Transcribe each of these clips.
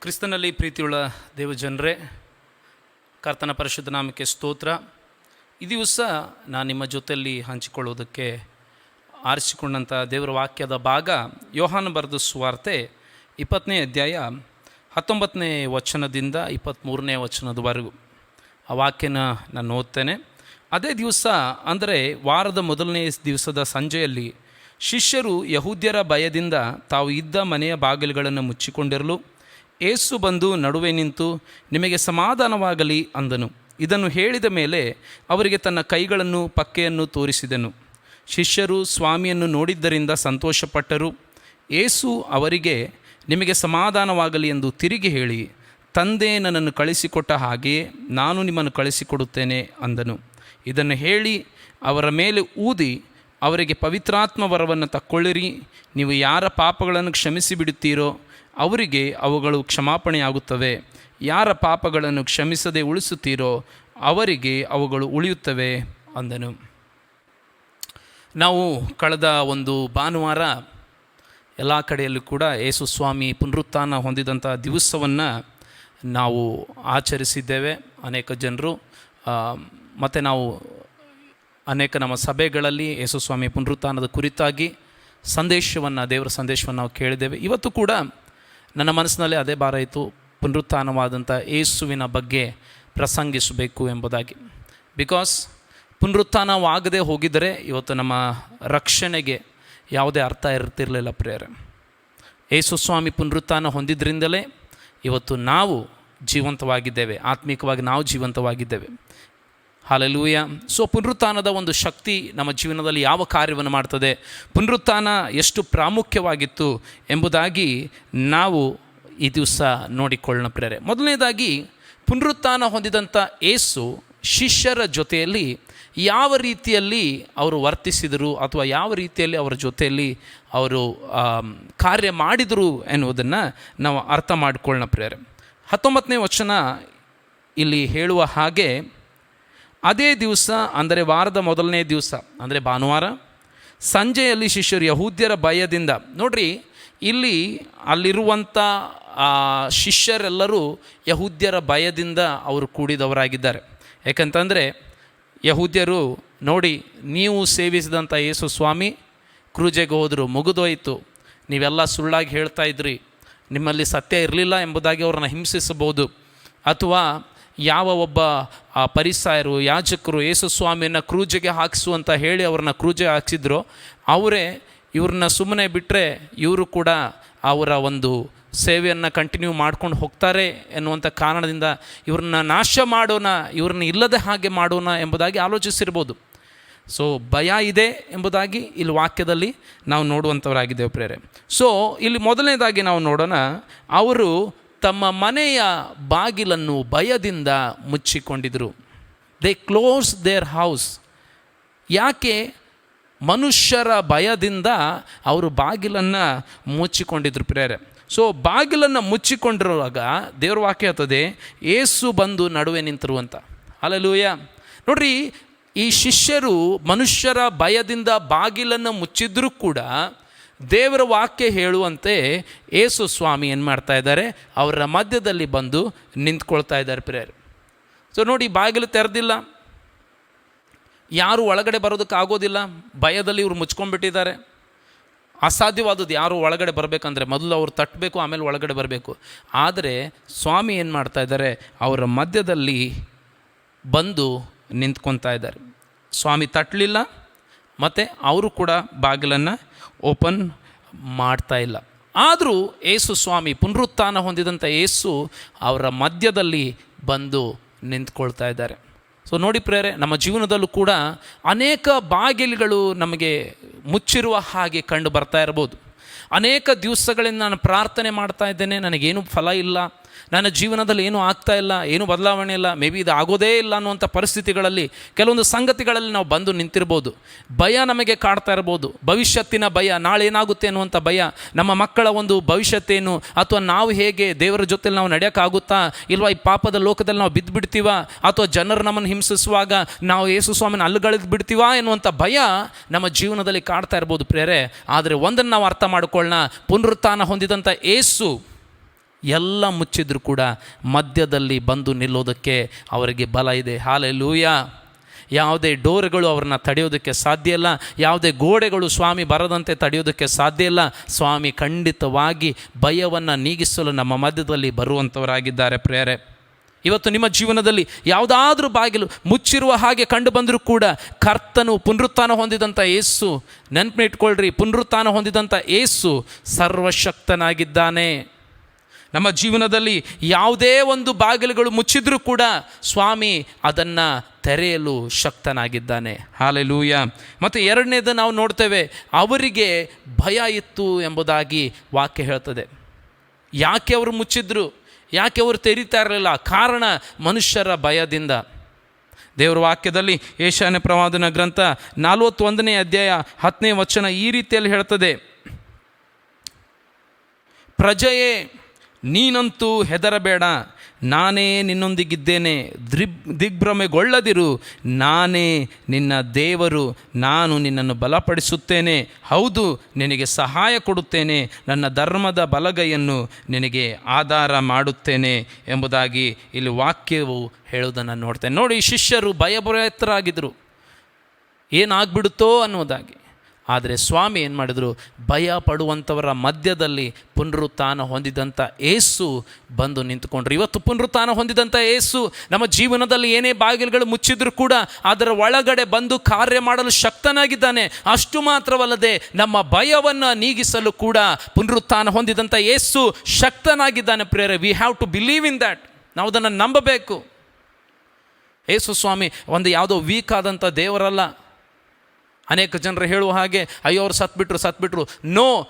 ಕ್ರಿಸ್ತನಲ್ಲಿ ಪ್ರೀತಿಯುಳ್ಳ ದೇವಜನರೇ, ಕರ್ತನ ಪರಿಶುದ್ಧ ನಾಮಕ್ಕೆ ಸ್ತೋತ್ರ. ಈ ದಿವಸ ನಾನು ನಿಮ್ಮ ಜೊತೆಯಲ್ಲಿ ಹಂಚಿಕೊಳ್ಳುವುದಕ್ಕೆ ಆರಿಸಿಕೊಂಡಂಥ ದೇವರ ವಾಕ್ಯದ ಭಾಗ ಯೋಹಾನ ಬರೆದ ಸುವಾರ್ತೆ ಇಪ್ಪತ್ತನೇ ಅಧ್ಯಾಯ ಹತ್ತೊಂಬತ್ತನೇ ವಚನದಿಂದ ಇಪ್ಪತ್ತ್ಮೂರನೇ ವಚನದವರೆಗೂ. ಆ ವಾಕ್ಯನ ನಾನು ಓದ್ತೇನೆ. ಅದೇ ದಿವಸ, ಅಂದರೆ ವಾರದ ಮೊದಲನೇ ದಿವಸದ ಸಂಜೆಯಲ್ಲಿ ಶಿಷ್ಯರು ಯಹೂದ್ಯರ ಭಯದಿಂದ ತಾವು ಇದ್ದ ಮನೆಯ ಬಾಗಿಲುಗಳನ್ನು ಮುಚ್ಚಿಕೊಂಡಿರಲು ಏಸು ಬಂದು ನಡುವೆ ನಿಂತು, ನಿಮಗೆ ಸಮಾಧಾನವಾಗಲಿ ಅಂದನು. ಇದನ್ನು ಹೇಳಿದ ಮೇಲೆ ಅವರಿಗೆ ತನ್ನ ಕೈಗಳನ್ನು ಪಕ್ಕೆಯನ್ನು ತೋರಿಸಿದನು. ಶಿಷ್ಯರು ಸ್ವಾಮಿಯನ್ನು ನೋಡಿದ್ದರಿಂದ ಸಂತೋಷಪಟ್ಟರು. ಏಸು ಅವರಿಗೆ, ನಿಮಗೆ ಸಮಾಧಾನವಾಗಲಿ ಎಂದು ತಿರುಗಿ ಹೇಳಿ, ತಂದೆ ನನ್ನನ್ನು ಕಳಿಸಿಕೊಟ್ಟ ಹಾಗೆಯೇ ನಾನು ನಿಮ್ಮನ್ನು ಕಳಿಸಿಕೊಡುತ್ತೇನೆ ಅಂದನು. ಇದನ್ನು ಹೇಳಿ ಅವರ ಮೇಲೆ ಊದಿ, ಅವರಿಗೆ ಪವಿತ್ರಾತ್ಮ ವರವನ್ನು ತಕ್ಕೊಳ್ಳಿರಿ. ನೀವು ಯಾರ ಪಾಪಗಳನ್ನು ಕ್ಷಮಿಸಿ ಬಿಡುತ್ತೀರೋ ಅವರಿಗೆ ಅವುಗಳು ಕ್ಷಮಾಪಣೆಯಾಗುತ್ತವೆ. ಯಾರ ಪಾಪಗಳನ್ನು ಕ್ಷಮಿಸದೆ ಉಳಿಸುತ್ತೀರೋ ಅವರಿಗೆ ಅವುಗಳು ಉಳಿಯುತ್ತವೆ ಅಂದನು. ನಾವು ಕಳೆದ ಒಂದು ಭಾನುವಾರ ಎಲ್ಲ ಕಡೆಯಲ್ಲೂ ಕೂಡ ಯೇಸು ಸ್ವಾಮಿ ಪುನರುತ್ಥಾನ ಹೊಂದಿದಂಥ ದಿವಸವನ್ನು ನಾವು ಆಚರಿಸಿದ್ದೇವೆ. ಅನೇಕ ಜನರು ಮತ್ತು ನಾವು ಅನೇಕ ನಮ್ಮ ಸಭೆಗಳಲ್ಲಿ ಯೇಸು ಸ್ವಾಮಿ ಪುನರುತ್ಥಾನದ ಕುರಿತಾಗಿ ಸಂದೇಶವನ್ನು, ದೇವರ ಸಂದೇಶವನ್ನು ನಾವು ಕೇಳಿದ್ದೇವೆ. ಇವತ್ತು ಕೂಡ ನನ್ನ ಮನಸ್ಸಿನಲ್ಲಿ ಅದೇ ಭಾರ ಇತ್ತು, ಪುನರುತ್ಥಾನವಾದಂಥ ಏಸುವಿನ ಬಗ್ಗೆ ಪ್ರಸಂಗಿಸಬೇಕು ಎಂಬುದಾಗಿ. ಬಿಕಾಸ್ ಪುನರುತ್ಥಾನವಾಗದೇ ಹೋಗಿದ್ದರೆ ಇವತ್ತು ನಮ್ಮ ರಕ್ಷಣೆಗೆ ಯಾವುದೇ ಅರ್ಥ ಇರ್ತಿರಲಿಲ್ಲ ಪ್ರೇರೆ ಏಸು ಸ್ವಾಮಿ ಪುನರುತ್ಥಾನ ಹೊಂದಿದ್ರಿಂದಲೇ ಇವತ್ತು ನಾವು ಜೀವಂತವಾಗಿದ್ದೇವೆ, ಆತ್ಮಿಕವಾಗಿ ನಾವು ಜೀವಂತವಾಗಿದ್ದೇವೆ. ಹಾಲೆಲೂಯ ಸೊ ಪುನರುತ್ಥಾನದ ಒಂದು ಶಕ್ತಿ ನಮ್ಮ ಜೀವನದಲ್ಲಿ ಯಾವ ಕಾರ್ಯವನ್ನು ಮಾಡ್ತದೆ? ಪುನರುತ್ಥಾನ ಎಷ್ಟು ಪ್ರಾಮುಖ್ಯವಾಗಿತ್ತು ಎಂಬುದಾಗಿ ನಾವು ಈ ದಿವಸ ನೋಡಿಕೊಳ್ಳೋಣ ಪ್ರೇರೆ ಮೊದಲನೇದಾಗಿ, ಪುನರುತ್ಥಾನ ಹೊಂದಿದಂಥ ಏಸು ಶಿಷ್ಯರ ಜೊತೆಯಲ್ಲಿ ಯಾವ ರೀತಿಯಲ್ಲಿ ಅವರು ವರ್ತಿಸಿದರು ಅಥವಾ ಯಾವ ರೀತಿಯಲ್ಲಿ ಅವರ ಜೊತೆಯಲ್ಲಿ ಅವರು ಕಾರ್ಯ ಮಾಡಿದರು ಎನ್ನುವುದನ್ನು ನಾವು ಅರ್ಥ ಮಾಡಿಕೊಳ್ಳೋಣ ಪ್ರೇರೆ ಹತ್ತೊಂಬತ್ತನೇ ವಚನ ಇಲ್ಲಿ ಹೇಳುವ ಹಾಗೆ ಅದೇ ದಿವಸ, ಅಂದರೆ ವಾರದ ಮೊದಲನೇ ದಿವಸ, ಅಂದರೆ ಭಾನುವಾರ, ಸಂಜೆಯಲ್ಲಿ ಶಿಷ್ಯರು ಯಹೂದ್ಯರ ಭಯದಿಂದ, ನೋಡ್ರಿ, ಇಲ್ಲಿ ಅಲ್ಲಿರುವಂಥ ಶಿಷ್ಯರೆಲ್ಲರೂ ಯಹೂದ್ಯರ ಭಯದಿಂದ ಅವರು ಕೂಡಿದವರಾಗಿದ್ದಾರೆ. ಯಾಕಂತಂದರೆ, ಯಹೂದ್ಯರು, ನೋಡಿ, ನೀವು ಸೇವಿಸಿದಂಥ ಯೇಸು ಸ್ವಾಮಿ, ಕ್ರೂಜೆಗೆ ಹೋದರು, ಮುಗಿದೋಯಿತು, ನೀವೆಲ್ಲ ಸುಳ್ಳಾಗಿ ಹೇಳ್ತಾ ಇದ್ರಿ, ನಿಮ್ಮಲ್ಲಿ ಸತ್ಯ ಇರಲಿಲ್ಲ ಎಂಬುದಾಗಿ ಅವ್ರನ್ನ ಹಿಂಸಿಸಬಹುದು, ಅಥವಾ ಯಾವ ಒಬ್ಬ, ಆ, ಪರಿಸಾಯರು, ಯಾಜಕರು, ಯೇಸು ಸ್ವಾಮಿಯನ್ನು ಕ್ರೂಜೆಗೆ ಹಾಕಿಸು ಅಂತ ಹೇಳಿ ಅವ್ರನ್ನ ಕ್ರೂಜೆ ಹಾಕ್ಸಿದ್ರು, ಅವರೇ ಇವ್ರನ್ನ ಸುಮ್ಮನೆ ಬಿಟ್ಟರೆ ಇವರು ಕೂಡ ಅವರ ಒಂದು ಸೇವೆಯನ್ನು ಕಂಟಿನ್ಯೂ ಮಾಡ್ಕೊಂಡು ಹೋಗ್ತಾರೆ ಎನ್ನುವಂಥ ಕಾರಣದಿಂದ ಇವ್ರನ್ನ ನಾಶ ಮಾಡೋಣ, ಇವ್ರನ್ನ ಇಲ್ಲದೆ ಹಾಗೆ ಮಾಡೋಣ ಎಂಬುದಾಗಿ ಆಲೋಚಿಸಿರ್ಬೋದು. ಸೊ ಭಯ ಇದೆ ಎಂಬುದಾಗಿ ಇಲ್ಲಿ ವಾಕ್ಯದಲ್ಲಿ ನಾವು ನೋಡುವಂಥವರಾಗಿದ್ದೇವೆ ಪ್ರೇರೆ. ಸೊ ಇಲ್ಲಿ ಮೊದಲನೇದಾಗಿ ನಾವು ನೋಡೋಣ, ಅವರು ತಮ್ಮ ಮನೆಯ ಬಾಗಿಲನ್ನು ಭಯದಿಂದ ಮುಚ್ಚಿಕೊಂಡಿದ್ದರು ದೇ ಕ್ಲೋಸ್ ದೇರ್ ಹೌಸ್ ಯಾಕೆ? ಮನುಷ್ಯರ ಭಯದಿಂದ ಅವರು ಬಾಗಿಲನ್ನು ಮುಚ್ಚಿಕೊಂಡಿದ್ರು ಪ್ರೇರೆ ಸೊ ಬಾಗಿಲನ್ನು ಮುಚ್ಚಿಕೊಂಡಿರುವಾಗ ದೇವ್ರ ವಾಕ್ಯ ಆಗ್ತದೆ ಏಸು ಬಂದು ನಡುವೆ ನಿಂತರು ಅಂತ. ಅಲ್ಲೂಯ ನೋಡ್ರಿ, ಈ ಶಿಷ್ಯರು ಮನುಷ್ಯರ ಭಯದಿಂದ ಬಾಗಿಲನ್ನು ಮುಚ್ಚಿದ್ರೂ ಕೂಡ ದೇವರ ವಾಕ್ಯ ಹೇಳುವಂತೆ ಏಸು ಸ್ವಾಮಿ ಏನು ಮಾಡ್ತಾ ಇದ್ದಾರೆ? ಅವರ ಮಧ್ಯದಲ್ಲಿ ಬಂದು ನಿಂತ್ಕೊಳ್ತಾ ಇದ್ದಾರೆ ಪ್ರೇಯರ್. ಸೊ ನೋಡಿ, ಬಾಗಿಲು ತೆರೆದಿಲ್ಲ. ಯಾರು ಒಳಗಡೆ ಬರೋದಕ್ಕೆ ಆಗೋದಿಲ್ಲ. ಭಯದಲ್ಲಿ ಇವರು ಮುಚ್ಕೊಂಡ್ಬಿಟ್ಟಿದ್ದಾರೆ. ಅಸಾಧ್ಯವಾದದ್ದು ಯಾರು ಒಳಗಡೆ ಬರಬೇಕಂದ್ರೆ ಮೊದಲು ಅವ್ರು ತಟ್ಟಬೇಕು, ಆಮೇಲೆ ಒಳಗಡೆ ಬರಬೇಕು. ಆದರೆ ಸ್ವಾಮಿ ಏನು ಮಾಡ್ತಾ ಇದ್ದಾರೆ? ಅವರ ಮಧ್ಯದಲ್ಲಿ ಬಂದು ನಿಂತ್ಕೊತಾ ಇದ್ದಾರೆ. ಸ್ವಾಮಿ ತಟ್ಟಲಿಲ್ಲ, ಮತ್ತು ಅವರು ಕೂಡ ಬಾಗಿಲನ್ನು ಓಪನ್ ಮಾಡ್ತಾ ಇಲ್ಲ. ಆದರೂ ಏಸು ಸ್ವಾಮಿ ಪುನರುತ್ಥಾನ ಹೊಂದಿದಂಥ ಏಸು ಅವರ ಮಧ್ಯದಲ್ಲಿ ಬಂದು ನಿಂತ್ಕೊಳ್ತಾ ಇದ್ದಾರೆ. ಸೊ ನೋಡಿ ಪ್ರೇರೆ, ನಮ್ಮ ಜೀವನದಲ್ಲೂ ಕೂಡ ಅನೇಕ ಬಾಗಿಲುಗಳು ನಮಗೆ ಮುಚ್ಚಿರುವ ಹಾಗೆ ಕಂಡು ಬರ್ತಾ ಇರ್ಬೋದು ಅನೇಕ ದಿವಸಗಳಿಂದ ನಾನು ಪ್ರಾರ್ಥನೆ ಮಾಡ್ತಾ ಇದ್ದೇನೆ, ನನಗೇನು ಫಲ ಇಲ್ಲ. ನನ್ನ ಜೀವನದಲ್ಲಿ ಏನೂ ಆಗ್ತಾ ಇಲ್ಲ, ಏನೂ ಬದಲಾವಣೆ ಇಲ್ಲ ಮೇ ಬಿ ಇದು ಆಗೋದೇ ಇಲ್ಲ ಅನ್ನುವಂಥ ಪರಿಸ್ಥಿತಿಗಳಲ್ಲಿ ಕೆಲವೊಂದು ಸಂಗತಿಗಳಲ್ಲಿ ನಾವು ಬಂದು ನಿಂತಿರ್ಬೋದು. ಭಯ ನಮಗೆ ಕಾಡ್ತಾ ಇರ್ಬೋದು. ಭವಿಷ್ಯತ್ತಿನ ಭಯ ನಾಳೆ ಏನಾಗುತ್ತೆ ಅನ್ನುವಂಥ ಭಯ, ನಮ್ಮ ಮಕ್ಕಳ ಒಂದು ಭವಿಷ್ಯತ್ತೇನು, ಅಥವಾ ನಾವು ಹೇಗೆ ದೇವರ ಜೊತೆಲಿ ನಾವು ನಡೆಯೋಕ್ಕಾಗುತ್ತಾ, ಇಲ್ವಾ ಈ ಪಾಪದ ಲೋಕದಲ್ಲಿ ನಾವು ಬಿದ್ದು ಬಿಡ್ತೀವ ಅಥವಾ ಜನರು ನಮ್ಮನ್ನು ಹಿಂಸಿಸುವಾಗ ನಾವು ಯೇಸು ಸ್ವಾಮಿನ ಅಲ್ಲುಗಳಿದ್ದು ಬಿಡ್ತೀವಾ ಎನ್ನುವಂಥ ಭಯ ನಮ್ಮ ಜೀವನದಲ್ಲಿ ಕಾಡ್ತಾ ಇರ್ಬೋದು ಪ್ರೇರೆ. ಆದರೆ ಒಂದನ್ನು ನಾವು ಅರ್ಥ ಮಾಡಿಕೊಳ್ಳೋಣ, ಪುನರುತ್ಥಾನ ಹೊಂದಿದಂಥ ಏಸು ಎಲ್ಲ ಮುಚ್ಚಿದ್ರೂ ಕೂಡ ಮಧ್ಯದಲ್ಲಿ ಬಂದು ನಿಲ್ಲೋದಕ್ಕೆ ಅವರಿಗೆ ಬಲ ಇದೆ. ಹಾಲೆಲೂಯ. ಯಾವುದೇ ಡೋರ್ಗಳು ಅವ್ರನ್ನ ತಡೆಯೋದಕ್ಕೆ ಸಾಧ್ಯ ಇಲ್ಲ. ಯಾವುದೇ ಗೋಡೆಗಳು ಸ್ವಾಮಿ ಬರದಂತೆ ತಡೆಯೋದಕ್ಕೆ ಸಾಧ್ಯ ಇಲ್ಲ. ಸ್ವಾಮಿ ಖಂಡಿತವಾಗಿ ಭಯವನ್ನು ನೀಗಿಸಲು ನಮ್ಮ ಮಧ್ಯದಲ್ಲಿ ಬರುವಂಥವರಾಗಿದ್ದಾರೆ ಪ್ರೇರೆ ಇವತ್ತು ನಿಮ್ಮ ಜೀವನದಲ್ಲಿ ಯಾವುದಾದ್ರೂ ಬಾಗಿಲು ಮುಚ್ಚಿರುವ ಹಾಗೆ ಕಂಡು ಬಂದರೂ ಕೂಡ ಕರ್ತನು ಪುನರುತ್ಥಾನ ಹೊಂದಿದಂಥ ಏಸು, ನೆನಪಿಟ್ಕೊಳ್ರಿ, ಪುನರುತ್ಥಾನ ಹೊಂದಿದಂಥ ಏಸು ಸರ್ವಶಕ್ತನಾಗಿದ್ದಾನೆ. ನಮ್ಮ ಜೀವನದಲ್ಲಿ ಯಾವುದೇ ಒಂದು ಬಾಗಿಲುಗಳು ಮುಚ್ಚಿದ್ರೂ ಕೂಡ ಸ್ವಾಮಿ ಅದನ್ನು ತೆರೆಯಲು ಶಕ್ತನಾಗಿದ್ದಾನೆ. ಹಾಲೆಲೂಯ. ಮತ್ತು ಎರಡನೇದು ನಾವು ನೋಡ್ತೇವೆ, ಅವರಿಗೆ ಭಯ ಇತ್ತು ಎಂಬುದಾಗಿ ವಾಕ್ಯ ಹೇಳ್ತದೆ. ಯಾಕೆ ಅವರು ಮುಚ್ಚಿದ್ರು? ಯಾಕೆ ಅವರು ತೆರೀತಾ ಇರಲಿಲ್ಲ? ಕಾರಣ ಮನುಷ್ಯರ ಭಯದಿಂದ. ದೇವರ ವಾಕ್ಯದಲ್ಲಿ ಈಶಾನ್ಯ ಪ್ರವಾದನ ಗ್ರಂಥ ನಲವತ್ತೊಂದನೇ ಅಧ್ಯಾಯ ಹತ್ತನೇ ವಚನ ಈ ರೀತಿಯಲ್ಲಿ ಹೇಳ್ತದೆ. ಪ್ರಜೆಯೇ ನೀನಂತೂ ಹೆದರಬೇಡ, ನಾನೇ ನಿನ್ನೊಂದಿಗಿದ್ದೇನೆ. ದ್ರಿಬ್ ದಿಗ್ಭ್ರಮೆಗೊಳ್ಳದಿರು, ನಾನೇ ನಿನ್ನ ದೇವರು, ನಾನು ನಿನ್ನನ್ನು ಬಲಪಡಿಸುತ್ತೇನೆ. ಹೌದು, ನಿನಗೆ ಸಹಾಯ ಕೊಡುತ್ತೇನೆ. ನನ್ನ ಧರ್ಮದ ಬಲಗೈಯನ್ನು ನಿನಗೆ ಆಧಾರ ಮಾಡುತ್ತೇನೆ ಎಂಬುದಾಗಿ ಇಲ್ಲಿ ವಾಕ್ಯವು ಹೇಳುವುದನ್ನು ನೋಡ್ತೇನೆ. ನೋಡಿ, ಶಿಷ್ಯರು ಭಯಭಯತರಾಗಿದ್ದರು ಏನಾಗ್ಬಿಡುತ್ತೋ ಅನ್ನೋದಾಗಿ ಆದರೆ ಸ್ವಾಮಿ ಏನು ಮಾಡಿದರು? ಭಯ ಪಡುವಂಥವರ ಮಧ್ಯದಲ್ಲಿ ಪುನರುತ್ಥಾನ ಹೊಂದಿದಂಥ ಏಸು ಬಂದು ನಿಂತುಕೊಂಡ್ರು. ಇವತ್ತು ಪುನರುತ್ಥಾನ ಹೊಂದಿದಂಥ ಏಸು ನಮ್ಮ ಜೀವನದಲ್ಲಿ ಏನೇ ಬಾಗಿಲುಗಳು ಮುಚ್ಚಿದ್ರು ಕೂಡ ಅದರ ಒಳಗಡೆ ಬಂದು ಕಾರ್ಯ ಮಾಡಲು ಶಕ್ತನಾಗಿದ್ದಾನೆ. ಅಷ್ಟು ಮಾತ್ರವಲ್ಲದೆ ನಮ್ಮ ಭಯವನ್ನು ನೀಗಿಸಲು ಕೂಡ ಪುನರುತ್ಥಾನ ಹೊಂದಿದಂಥ ಏಸು ಶಕ್ತನಾಗಿದ್ದಾನೆ ಪ್ರೇರೆ we have to believe in that ನಾವು ಅದನ್ನು ನಂಬಬೇಕು. ಏಸು ಸ್ವಾಮಿ, ಒಂದು ಯಾವುದೋ ವೀಕ್ ಆದಂಥ ದೇವರಲ್ಲ. ಅನೇಕ ಜನರು ಹೇಳುವ ಹಾಗೆ, ಅಯ್ಯೋ ಅವ್ರು ಸತ್ಬಿಟ್ರು ಸತ್ಬಿಟ್ರು. ನೋ,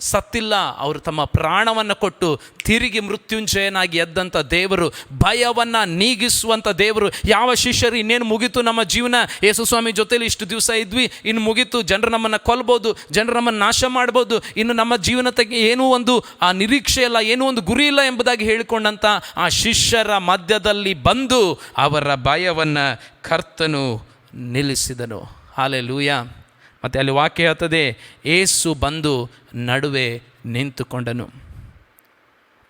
ಸತ್ತಿಲ್ಲ. ಅವರು ತಮ್ಮ ಪ್ರಾಣವನ್ನು ಕೊಟ್ಟು ತಿರುಗಿ ಮೃತ್ಯುಂಜಯನಾಗಿ ಎದ್ದಂಥ ದೇವರು, ಭಯವನ್ನು ನೀಗಿಸುವಂಥ ದೇವರು, ಯಾವ ಶಿಷ್ಯರು ಇನ್ನೇನು ಮುಗೀತು ನಮ್ಮ ಜೀವನ? ಯೇಸು ಸ್ವಾಮಿ ಜೊತೆಯಲ್ಲಿ ಇಷ್ಟು ದಿವಸ ಇದ್ವಿ, ಇನ್ನು ಮುಗೀತು, ಜನರು ನಮ್ಮನ್ನು ಕೊಲ್ಬೋದು, ಜನರು ನಮ್ಮನ್ನು ನಾಶ ಮಾಡ್ಬೋದು, ಇನ್ನು ನಮ್ಮ ಜೀವನತೆಗೆ ಏನೂ ಒಂದು, ಆ ನಿರೀಕ್ಷೆ ಇಲ್ಲ, ಏನೂ ಒಂದು ಗುರಿ ಇಲ್ಲ ಎಂಬುದಾಗಿ ಹೇಳಿಕೊಂಡಂಥ ಆ ಶಿಷ್ಯರ ಮಧ್ಯದಲ್ಲಿ ಬಂದು ಅವರ ಭಯವನ್ನು ಕರ್ತನು ನಿಲ್ಲಿಸಿದನು. ಹಾಲೆ ಲೂಯ ಮತ್ತು ಅಲ್ಲಿ ವಾಕ್ಯ ಹೇಳ್ತದೆ, ಏಸು ಬಂದು ನಡುವೆ ನಿಂತುಕೊಂಡನು.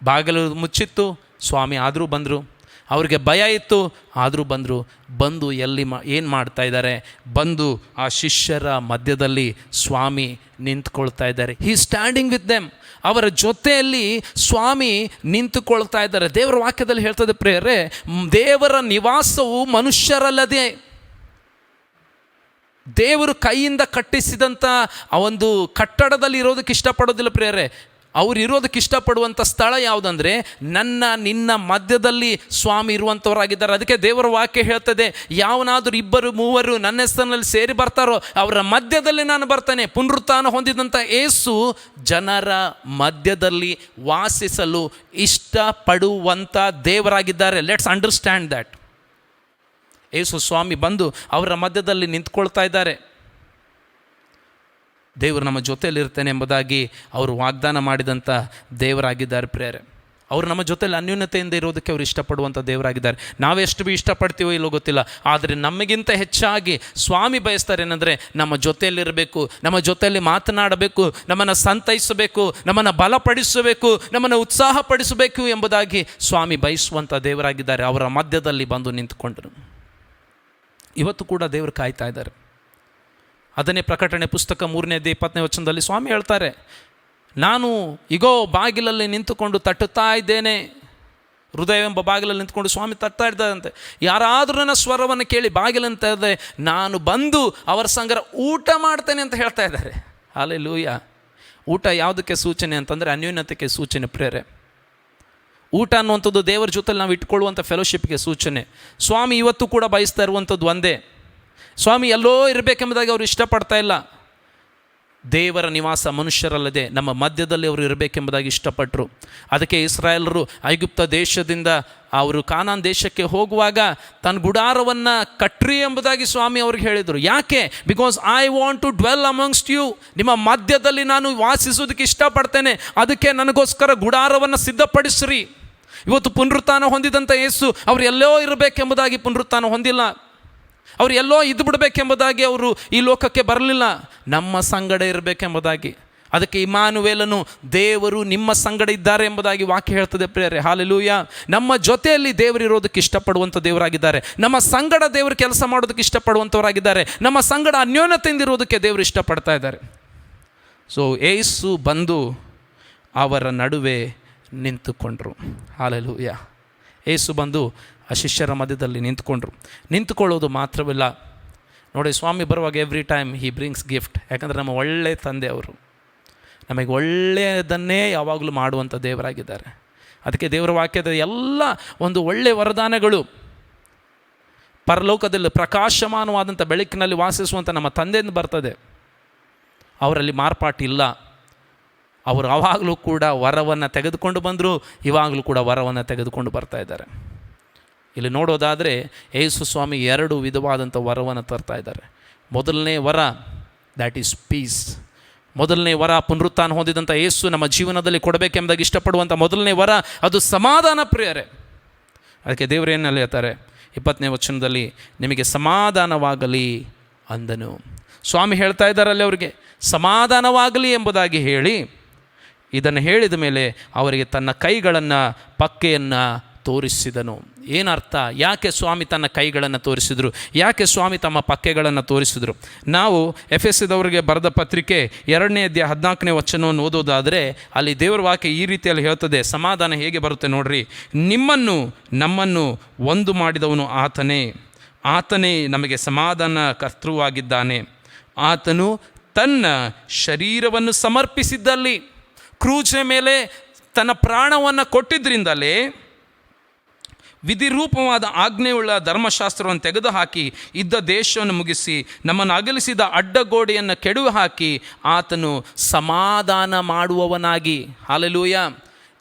ಬಾಗಿಲು ಮುಚ್ಚಿತ್ತು, ಸ್ವಾಮಿ ಆದರೂ ಬಂದರು. ಅವರಿಗೆ ಭಯ ಇತ್ತು, ಆದರೂ ಬಂದರು. ಬಂದು ಎಲ್ಲಿ ಮಾ, ಏನು ಮಾಡ್ತಾ ಇದ್ದಾರೆ? ಬಂದು ಆ ಶಿಷ್ಯರ ಮಧ್ಯದಲ್ಲಿ ಸ್ವಾಮಿ ನಿಂತ್ಕೊಳ್ತಾ ಇದ್ದಾರೆ. ಹೀ ಸ್ಟ್ಯಾಂಡಿಂಗ್ ವಿತ್ ದೆಮ್ ಅವರ ಜೊತೆಯಲ್ಲಿ ಸ್ವಾಮಿ ನಿಂತುಕೊಳ್ತಾ ಇದ್ದಾರೆ. ದೇವರ ವಾಕ್ಯದಲ್ಲಿ ಹೇಳ್ತದೆ ಪ್ರೇಯರೇ, ದೇವರ ನಿವಾಸವು ಮನುಷ್ಯರಲ್ಲದೆ. ದೇವರು ಕೈಯಿಂದ ಕಟ್ಟಿಸಿದಂಥ ಆ ಒಂದು ಕಟ್ಟಡದಲ್ಲಿ ಇರೋದಕ್ಕೆ ಇಷ್ಟಪಡೋದಿಲ್ಲ ಪ್ರೇರೇ ಅವ್ರು ಇರೋದಕ್ಕೆ ಇಷ್ಟಪಡುವಂಥ ಸ್ಥಳ ಯಾವುದಂದರೆ ನನ್ನ, ನಿನ್ನ ಮಧ್ಯದಲ್ಲಿ ಸ್ವಾಮಿ ಇರುವಂಥವರಾಗಿದ್ದಾರೆ ಅದಕ್ಕೆ ದೇವರ ವಾಕ್ಯ ಹೇಳ್ತದೆ, ಯಾವನಾದರೂ ಇಬ್ಬರು, ಮೂವರು ನನ್ನ ಹೆಸರಿನಲ್ಲಿ ಸೇರಿ ಬರ್ತಾರೋ, ಅವರ ಮಧ್ಯದಲ್ಲಿ ನಾನು ಬರ್ತೇನೆ. ಪುನರುತ್ಥಾನ ಹೊಂದಿದಂಥ ಏಸು ಜನರ ಮಧ್ಯದಲ್ಲಿ ವಾಸಿಸಲು ಇಷ್ಟಪಡುವಂಥ ದೇವರಾಗಿದ್ದಾರೆ. Let's understand that Yesu Swami ಬಂದು ಅವರ ಮಧ್ಯದಲ್ಲಿ ನಿಂತ್ಕೊಳ್ತಾ ಇದ್ದಾರೆ. ದೇವರು ನಮ್ಮ ಜೊತೆಯಲ್ಲಿರ್ತೇನೆ ಎಂಬುದಾಗಿ ಅವರು ವಾಗ್ದಾನ ಮಾಡಿದಂಥ ದೇವರಾಗಿದ್ದಾರೆ ಪ್ರೇರೆ ಅವರು ನಮ್ಮ ಜೊತೆಯಲ್ಲಿ ಅನ್ಯೂನ್ಯತೆಯಿಂದ ಇರೋದಕ್ಕೆ ಅವರು ಇಷ್ಟಪಡುವಂಥ ದೇವರಾಗಿದ್ದಾರೆ. ನಾವೆಷ್ಟು ಭೀ ಇಷ್ಟಪಡ್ತೀವೋ ಇಲ್ಲೋ ಗೊತ್ತಿಲ್ಲ. ಆದರೆ ನಮಗಿಂತ ಹೆಚ್ಚಾಗಿ ಸ್ವಾಮಿ ಬಯಸ್ತಾರೆ ಏನಂದರೆ ನಮ್ಮ ಜೊತೆಯಲ್ಲಿರಬೇಕು, ನಮ್ಮ ಜೊತೆಯಲ್ಲಿ ಮಾತನಾಡಬೇಕು, ನಮ್ಮನ್ನು ಸಂತೈಸಬೇಕು, ನಮ್ಮನ್ನು ಬಲಪಡಿಸಬೇಕು, ನಮ್ಮನ್ನು ಉತ್ಸಾಹಪಡಿಸಬೇಕು ಎಂಬುದಾಗಿ ಸ್ವಾಮಿ ಬಯಸುವಂಥ ದೇವರಾಗಿದ್ದಾರೆ. ಅವರ ಮಧ್ಯದಲ್ಲಿ ಬಂದು ನಿಂತುಕೊಂಡರು. ಇವತ್ತು ಕೂಡ ದೇವರು ಕಾಯ್ತಾ ಇದ್ದಾರೆ. ಅದನ್ನೇ ಪ್ರಕಟಣೆ ಪುಸ್ತಕ ಮೂರನೇ ಇಪ್ಪತ್ತನೇ ವಚನದಲ್ಲಿ ಸ್ವಾಮಿ ಹೇಳ್ತಾರೆ, ನಾನು ಇಗೋ ಬಾಗಿಲಲ್ಲಿ ನಿಂತುಕೊಂಡು ತಟ್ಟುತ್ತಾ ಇದ್ದೇನೆ. ಹೃದಯವೆಂಬ ಬಾಗಿಲಲ್ಲಿ ನಿಂತ್ಕೊಂಡು ಸ್ವಾಮಿ ತಟ್ತಾ ಇದ್ದಾರಂತೆ. ಯಾರಾದರೂ ನನ್ನ ಸ್ವರವನ್ನು ಕೇಳಿ ಬಾಗಿಲಂತ ಇದೆ ನಾನು ಬಂದು ಅವರ ಸಂಗರ ಊಟ ಮಾಡ್ತೇನೆ ಅಂತ ಹೇಳ್ತಾ ಇದ್ದಾರೆ. ಅಲ್ಲೇ ಲೂಯ ಊಟ ಯಾವುದಕ್ಕೆ ಸೂಚನೆ ಅಂತಂದರೆ ಅನ್ಯೂನ್ಯತೆಗೆ ಸೂಚನೆ ಪ್ರೇರೆ. ಊಟ ಅನ್ನುವಂಥದ್ದು ದೇವರ ಜೊತೆಲಿ ನಾವು ಇಟ್ಕೊಳ್ಳುವಂಥ ಫೆಲೋಶಿಪ್ಗೆ ಸೂಚನೆ. ಸ್ವಾಮಿ ಇವತ್ತು ಕೂಡ ಬಯಸ್ತಾ ಇರುವಂಥದ್ದು ಒಂದೇ. ಸ್ವಾಮಿ ಎಲ್ಲೋ ಇರಬೇಕೆಂಬುದಾಗಿ ಅವರು ಇಷ್ಟಪಡ್ತಾ ಇಲ್ಲ. ದೇವರ ನಿವಾಸ ಮನುಷ್ಯರಲ್ಲದೆ ನಮ್ಮ ಮಧ್ಯದಲ್ಲಿ ಅವರು ಇರಬೇಕೆಂಬುದಾಗಿ ಇಷ್ಟಪಟ್ಟರು ಅದಕ್ಕೆ ಇಸ್ರಾಯೇಲರು ಐಗುಪ್ತ ದೇಶದಿಂದ ಅವರು ಕಾನಾನ್ ದೇಶಕ್ಕೆ ಹೋಗುವಾಗ ತನ್ನ ಗುಡಾರವನ್ನು ಕಟ್ರಿ ಎಂಬುದಾಗಿ ಸ್ವಾಮಿ ಅವ್ರಿಗೆ ಹೇಳಿದರು. ಯಾಕೆ? Because I want to dwell amongst you ನಿಮ್ಮ ಮಧ್ಯದಲ್ಲಿ ನಾನು ವಾಸಿಸೋದಕ್ಕೆ ಇಷ್ಟಪಡ್ತೇನೆ. ಅದಕ್ಕೆ ನನಗೋಸ್ಕರ ಗುಡಾರವನ್ನು ಸಿದ್ಧಪಡಿಸ್ರಿ. ಇವತ್ತು ಪುನರುತ್ಥಾನ ಹೊಂದಿದಂಥ ಯೇಸು ಅವರು ಎಲ್ಲೋ ಇರಬೇಕೆಂಬುದಾಗಿ ಪುನರುತ್ಥಾನ ಹೊಂದಿಲ್ಲ. ಅವರು ಎಲ್ಲೋ ಇದ್ದು ಬಿಡಬೇಕೆಂಬುದಾಗಿ ಅವರು ಈ ಲೋಕಕ್ಕೆ ಬರಲಿಲ್ಲ. ನಮ್ಮ ಸಂಗಡ ಇರಬೇಕೆಂಬುದಾಗಿ. ಅದಕ್ಕೆ ಇಮಾನುವೇಲನು ದೇವರು ನಿಮ್ಮ ಸಂಗಡ ಇದ್ದಾರೆ ಎಂಬುದಾಗಿ ವಾಕ್ಯ ಹೇಳ್ತದೆ ಪ್ರೇರೆ ಹಾಲೆಲೂಯ. ನಮ್ಮ ಜೊತೆಯಲ್ಲಿ ದೇವರು ಇರೋದಕ್ಕೆ ಇಷ್ಟಪಡುವಂಥ ದೇವರಾಗಿದ್ದಾರೆ. ನಮ್ಮ ಸಂಗಡ ದೇವರು ಕೆಲಸ ಮಾಡೋದಕ್ಕೆ ಇಷ್ಟಪಡುವಂಥವರಾಗಿದ್ದಾರೆ ನಮ್ಮ ಸಂಗಡ ಅನ್ಯೋನ್ಯತೆಯಿಂದ ಇರೋದಕ್ಕೆ ದೇವರು ಇಷ್ಟಪಡ್ತಾ ಇದ್ದಾರೆ. ಸೊ ಏಸು ಬಂದು ಅವರ ನಡುವೆ ನಿಂತುಕೊಂಡ್ರು. ಯಾ ಏಸು ಬಂದು ಆ ಶಿಷ್ಯರ ಮಧ್ಯದಲ್ಲಿ ನಿಂತ್ಕೊಂಡ್ರು. ನಿಂತುಕೊಳ್ಳೋದು ಮಾತ್ರವಿಲ್ಲ, ನೋಡಿ ಸ್ವಾಮಿ ಬರುವಾಗ every time he brings gift ಯಾಕಂದರೆ ನಮ್ಮ ಒಳ್ಳೆಯ ತಂದೆ ಅವರು. ನಮಗೆ ಒಳ್ಳೆಯದನ್ನೇ ಯಾವಾಗಲೂ ಮಾಡುವಂಥ ದೇವರಾಗಿದ್ದಾರೆ. ಅದಕ್ಕೆ ದೇವರ ವಾಕ್ಯದ ಎಲ್ಲ ಒಂದು ಒಳ್ಳೆಯ ವರದಾನಗಳು ಪರಲೋಕದಲ್ಲಿ ಪ್ರಕಾಶಮಾನವಾದಂಥ ಬೆಳಕಿನಲ್ಲಿ ವಾಸಿಸುವಂಥ ನಮ್ಮ ತಂದೆಯಿಂದ ಬರ್ತದೆ. ಅವರಲ್ಲಿ ಮಾರ್ಪಾಟಿಲ್ಲ. ಅವರು ಆವಾಗಲೂ ಕೂಡ ವರವನ್ನು ತೆಗೆದುಕೊಂಡು ಬಂದರು, ಇವಾಗಲೂ ಕೂಡ ವರವನ್ನು ತೆಗೆದುಕೊಂಡು ಬರ್ತಾ ಇದ್ದಾರೆ. ಇಲ್ಲಿ ನೋಡೋದಾದರೆ ಯೇಸು ಸ್ವಾಮಿ ಎರಡು ವಿಧವಾದಂಥ ವರವನ್ನು ತರ್ತಾ ಇದ್ದಾರೆ. ಮೊದಲನೇ ವರ ದ್ಯಾಟ್ ಈಸ್ ಪೀಸ್ ಮೊದಲನೇ ವರ, ಪುನರುತ್ಥಾನ ಹೊಂದಿದಂಥ ಯೇಸು ನಮ್ಮ ಜೀವನದಲ್ಲಿ ಕೊಡಬೇಕೆಂಬುದಾಗಿ ಇಷ್ಟಪಡುವಂಥ ಮೊದಲನೇ ವರ, ಅದು ಸಮಾಧಾನ ಪ್ರಿಯರೇ. ಅದಕ್ಕೆ ದೇವರೇನಲ್ಲಿ ಹೇಳ್ತಾರೆ ಇಪ್ಪತ್ತನೇ ವಚನದಲ್ಲಿ, ನಿಮಗೆ ಸಮಾಧಾನವಾಗಲಿ ಅಂದನು. ಸ್ವಾಮಿ ಹೇಳ್ತಾ ಇದ್ದಾರಲ್ಲಿ ಅವರಿಗೆ, ಸಮಾಧಾನವಾಗಲಿ ಎಂಬುದಾಗಿ ಹೇಳಿ ಇದನ್ನು ಹೇಳಿದ ಮೇಲೆ ಅವರಿಗೆ ತನ್ನ ಕೈಗಳನ್ನು ಪಕ್ಕೆಯನ್ನು ತೋರಿಸಿದನು. ಏನರ್ಥ? ಯಾಕೆ ಸ್ವಾಮಿ ತನ್ನ ಕೈಗಳನ್ನು ತೋರಿಸಿದರು? ಯಾಕೆ ಸ್ವಾಮಿ ತಮ್ಮ ಪಕ್ಕೆಗಳನ್ನು ತೋರಿಸಿದರು? ನಾವು ಎಫ್ ಎಸ್ ಸಿದವರಿಗೆ ಬರೆದ ಪತ್ರಿಕೆ ಎರಡನೇ ಅಧ್ಯಾಯ ಹದಿನಾಲ್ಕನೇ ವಚನವನ್ನು ಓದೋದಾದರೆ ಅಲ್ಲಿ ದೇವರ ವಾಕ್ಯ ಈ ರೀತಿಯಲ್ಲಿ ಹೇಳ್ತದೆ. ಸಮಾಧಾನ ಹೇಗೆ ಬರುತ್ತೆ ನೋಡ್ರಿ. ನಿಮ್ಮನ್ನು, ನಮ್ಮನ್ನು ಒಂದು ಮಾಡಿದವನು ಆತನೇ. ಆತನೇ ನಮಗೆ ಸಮಾಧಾನ ಕರ್ತೃವಾಗಿದ್ದಾನೆ. ಆತನು ತನ್ನ ಶರೀರವನ್ನು ಸಮರ್ಪಿಸಿದ್ದಲ್ಲಿ. ಕ್ರೂಜೆ ಮೇಲೆ ತನ್ನ ಪ್ರಾಣವನ್ನು ಕೊಟ್ಟಿದ್ದರಿಂದಲೇ ವಿಧಿರೂಪವಾದ ಆಜ್ಞೆಯುಳ್ಳ ಧರ್ಮಶಾಸ್ತ್ರವನ್ನು ತೆಗೆದುಹಾಕಿ ಇದ್ದ ದೇಶವನ್ನು ಮುಗಿಸಿ ನಮ್ಮನ್ನು ಅಗಲಿಸಿದ ಅಡ್ಡಗೋಡೆಯನ್ನು ಕೆಡವು ಹಾಕಿ ಆತನು ಸಮಾಧಾನ ಮಾಡುವವನಾಗಿ. Hallelujah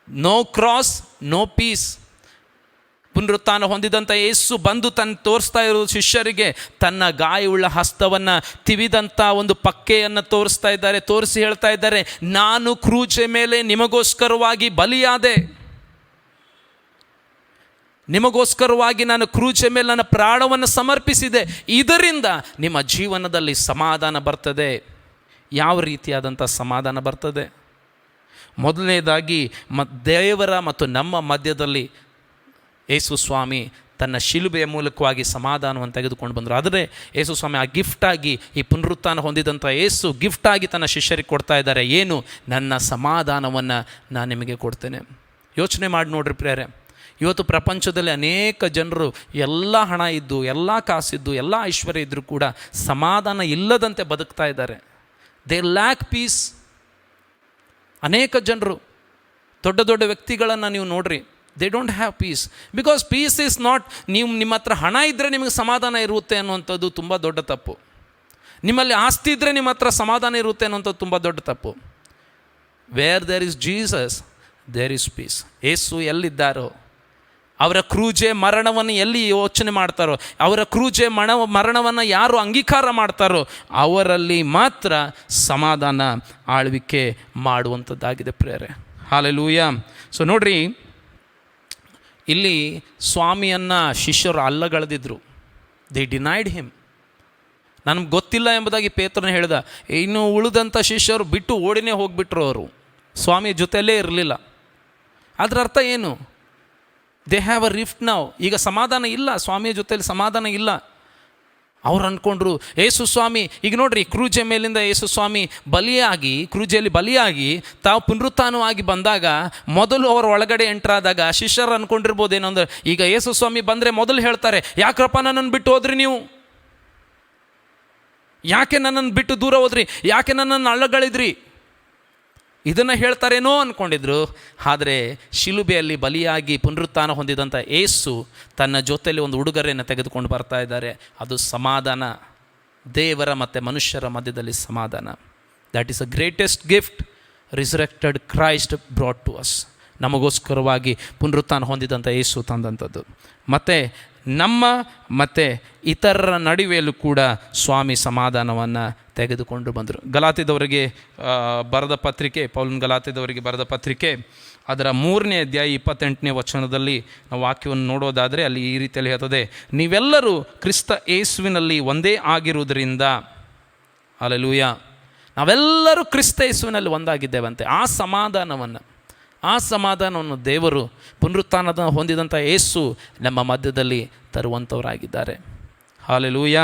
no cross no peace ಪುನರುತ್ಥಾನ ಹೊಂದಿದಂಥ ಯೇಸು ಬಂದು ತನ್ನ ತೋರಿಸ್ತಾ ಇರೋ ಶಿಷ್ಯರಿಗೆ ತನ್ನ ಗಾಯವುಳ್ಳ ಹಸ್ತವನ್ನು ತಿವಿದಂಥ ಒಂದು ಪಕ್ಕೆಯನ್ನು ತೋರಿಸ್ತಾ ಇದ್ದಾರೆ, ತೋರಿಸಿ ಹೇಳ್ತಾ ಇದ್ದಾರೆ, ನಾನು ಕ್ರೂಜೆ ಮೇಲೆ ನಿಮಗೋಸ್ಕರವಾಗಿ ಬಲಿಯಾದೆ. ನಿಮಗೋಸ್ಕರವಾಗಿ ನಾನು ಕ್ರೂಜೆ ಮೇಲೆ ನನ್ನ ಪ್ರಾಣವನ್ನು ಸಮರ್ಪಿಸಿದೆ. ಇದರಿಂದ ನಿಮ್ಮ ಜೀವನದಲ್ಲಿ ಸಮಾಧಾನ ಬರ್ತದೆ. ಯಾವ ರೀತಿಯಾದಂಥ ಸಮಾಧಾನ ಬರ್ತದೆ? ಮೊದಲನೇದಾಗಿ ಮ ದೇವರ ಮತ್ತು ನಮ್ಮ ಮಧ್ಯದಲ್ಲಿ ಯೇಸು ಸ್ವಾಮಿ ತನ್ನ ಶಿಲುಬೆಯ ಮೂಲಕವಾಗಿ ಸಮಾಧಾನವನ್ನು ತೆಗೆದುಕೊಂಡು ಬಂದರು. ಆದರೆ ಯೇಸು ಸ್ವಾಮಿ ಆ ಗಿಫ್ಟಾಗಿ ಈ ಪುನರುತ್ಥಾನ ಹೊಂದಿದಂಥ ಯೇಸು ಗಿಫ್ಟಾಗಿ ತನ್ನ ಶಿಷ್ಯರಿಗೆ ಕೊಡ್ತಾ ಇದ್ದಾರೆ. ಏನು? ನನ್ನ ಸಮಾಧಾನವನ್ನು ನಾನು ನಿಮಗೆ ಕೊಡ್ತೇನೆ. ಯೋಚನೆ ಮಾಡಿ ನೋಡ್ರಿ ಪ್ರೇರೆ ಇವತ್ತು ಪ್ರಪಂಚದಲ್ಲಿ ಅನೇಕ ಜನರು ಎಲ್ಲ ಹಣ ಇದ್ದು, ಎಲ್ಲ ಕಾಸಿದ್ದು, ಎಲ್ಲ ಐಶ್ವರ್ಯ ಇದ್ದರೂ ಕೂಡ ಸಮಾಧಾನ ಇಲ್ಲದಂತೆ ಬದುಕ್ತಾ ಇದ್ದಾರೆ. ದೇ ಲ್ಯಾಕ್ ಪೀಸ್ ಅನೇಕ ಜನರು, ದೊಡ್ಡ ದೊಡ್ಡ ವ್ಯಕ್ತಿಗಳನ್ನು ನೀವು ನೋಡ್ರಿ. They don't have peace because peace is not ನೀವು ನಿಮ್ಮ ಹತ್ರ ಹಣ ಇದ್ದರೆ ನಿಮಗೆ ಸಮಾಧಾನ ಇರುತ್ತೆ ಅನ್ನುವಂಥದ್ದು ತುಂಬ ದೊಡ್ಡ ತಪ್ಪು. ನಿಮ್ಮಲ್ಲಿ ಆಸ್ತಿ ಇದ್ದರೆ ನಿಮ್ಮ ಹತ್ರ ಸಮಾಧಾನ ಇರುತ್ತೆ ಅನ್ನುವಂಥದ್ದು ತುಂಬ ದೊಡ್ಡ ತಪ್ಪು. Where there is Jesus there is peace Yesu ಎಲ್ಲಿದ್ದಾರೋ, ಅವರ ಕ್ರೂಜೆ ಮರಣವನ್ನು ಎಲ್ಲಿ ಯೋಚನೆ ಮಾಡ್ತಾರೋ, ಅವರ ಕ್ರೂಜೆ ಮಣ, ಮರಣವನ್ನು ಯಾರು ಅಂಗೀಕಾರ ಮಾಡ್ತಾರೋ, ಅವರಲ್ಲಿ ಮಾತ್ರ ಸಮಾಧಾನ ಆಳ್ವಿಕೆ ಮಾಡುವಂಥದ್ದಾಗಿದೆ ಪ್ರೇರೆ. ಹಾಲೆಲೂಯ ಸೊ ನೋಡ್ರಿ ಇಲ್ಲಿ ಸ್ವಾಮಿಯನ್ನು ಶಿಷ್ಯರು ಅಲ್ಲಗಳೆದಿದ್ರು. ದೇ ಡಿನೈಡ್ ಹಿಮ್ ನನಗೆ ಗೊತ್ತಿಲ್ಲ ಎಂಬುದಾಗಿ ಪೇತ್ರನ ಹೇಳಿದ, ಇನ್ನು ಉಳಿದಂಥ ಶಿಷ್ಯರು ಬಿಟ್ಟು ಓಡಿನೇ ಹೋಗಿಬಿಟ್ರು ಅವರು. ಸ್ವಾಮಿ ಜೊತೆಯಲ್ಲೇ ಇರಲಿಲ್ಲ. ಅದರ ಅರ್ಥ ಏನು? ದೇ ಹ್ಯಾವ್ ಅ ರಿಫ್ಟ್ ನಾವು ಈಗ ಸಮಾಧಾನ ಇಲ್ಲ, ಸ್ವಾಮಿಯ ಜೊತೆಯಲ್ಲಿ ಸಮಾಧಾನ ಇಲ್ಲ. ಅವ್ರು ಅಂದ್ಕೊಂಡ್ರು ಯೇಸು ಸ್ವಾಮಿ, ಈಗ ನೋಡ್ರಿ, ಕ್ರೂಜೆ ಮೇಲಿಂದ ಯೇಸು ಸ್ವಾಮಿ ಬಲಿಯಾಗಿ, ಕ್ರೂಜೆಯಲ್ಲಿ ಬಲಿಯಾಗಿ ತಾವು ಪುನರುತ್ಥಾನವಾಗಿ ಬಂದಾಗ, ಮೊದಲು ಅವರ ಒಳಗಡೆ ಎಂಟ್ರಾದಾಗ ಶಿಷ್ಯರು ಅಂದ್ಕೊಂಡಿರ್ಬೋದು ಏನಂದ್ರೆ ಈಗ ಯೇಸು ಸ್ವಾಮಿ ಬಂದರೆ ಮೊದಲು ಹೇಳ್ತಾರೆ, ಯಾಕ್ರಪ್ಪ ನನ್ನನ್ನು ಬಿಟ್ಟು ಹೋದ್ರಿ ನೀವು? ಯಾಕೆ ನನ್ನನ್ನು ಬಿಟ್ಟು ದೂರ ಹೋದ್ರಿ? ಯಾಕೆ ನನ್ನನ್ನು ಅಳ್ಳಗಳಿದ್ರಿ ಇದನ್ನು ಹೇಳ್ತಾರೇನೋ ಅಂದ್ಕೊಂಡಿದ್ರು ಆದರೆ ಶಿಲುಬೆಯಲ್ಲಿ ಬಲಿಯಾಗಿ ಪುನರುತ್ಥಾನ ಹೊಂದಿದಂಥ ಏಸು ತನ್ನ ಜೊತೆಯಲ್ಲಿ ಒಂದು ಉಡುಗೊರೆಯನ್ನು ತೆಗೆದುಕೊಂಡು ಬರ್ತಾ ಇದ್ದಾರೆ. ಅದು ಸಮಾಧಾನ. ದೇವರ ಮತ್ತು ಮನುಷ್ಯರ ಮಧ್ಯದಲ್ಲಿ ಸಮಾಧಾನ. That is a greatest gift resurrected Christ brought to us ನಮಗೋಸ್ಕರವಾಗಿ ಪುನರುತ್ಥಾನ ಹೊಂದಿದಂಥ ಯೇಸು ತಂದಂಥದ್ದು. ಮತ್ತು ನಮ್ಮ, ಮತ್ತು ಇತರರ ನಡುವೆಯಲ್ಲೂ ಕೂಡ ಸ್ವಾಮಿ ಸಮಾಧಾನವನ್ನು ತೆಗೆದುಕೊಂಡು ಬಂದರು. ಗಲಾತಿದವರಿಗೆ ಬರೆದ ಪತ್ರಿಕೆ, ಪೌಲನ್ ಗಲಾತಿದವರಿಗೆ ಬರೆದ ಪತ್ರಿಕೆ, ಅದರ ಮೂರನೇ ಅಧ್ಯಾಯ ಇಪ್ಪತ್ತೆಂಟನೇ ವಚನದಲ್ಲಿ ನಾವು ವಾಕ್ಯವನ್ನು ನೋಡೋದಾದರೆ ಅಲ್ಲಿ ಈ ರೀತಿಯಲ್ಲಿ ಹೇಳ್ತದೆ, ನೀವೆಲ್ಲರೂ ಕ್ರಿಸ್ತ ಯೇಸುವಿನಲ್ಲಿ ಒಂದೇ ಆಗಿರುವುದರಿಂದ ಅಲ್ಲೂಯ ನಾವೆಲ್ಲರೂ ಕ್ರಿಸ್ತ ಯೇಸುವಿನಲ್ಲಿ ಒಂದಾಗಿದ್ದೇವಂತೆ. ಆ ಸಮಾಧಾನವನ್ನು ಆ ಸಮಾಧಾನವನ್ನು ದೇವರು ಪುನರುತ್ಥಾನದ ಹೊಂದಿದಂಥ ಯೇಸು ನಮ್ಮ ಮಧ್ಯದಲ್ಲಿ ತರುವಂಥವರಾಗಿದ್ದಾರೆ ಹಾಲೆಲೂಯ.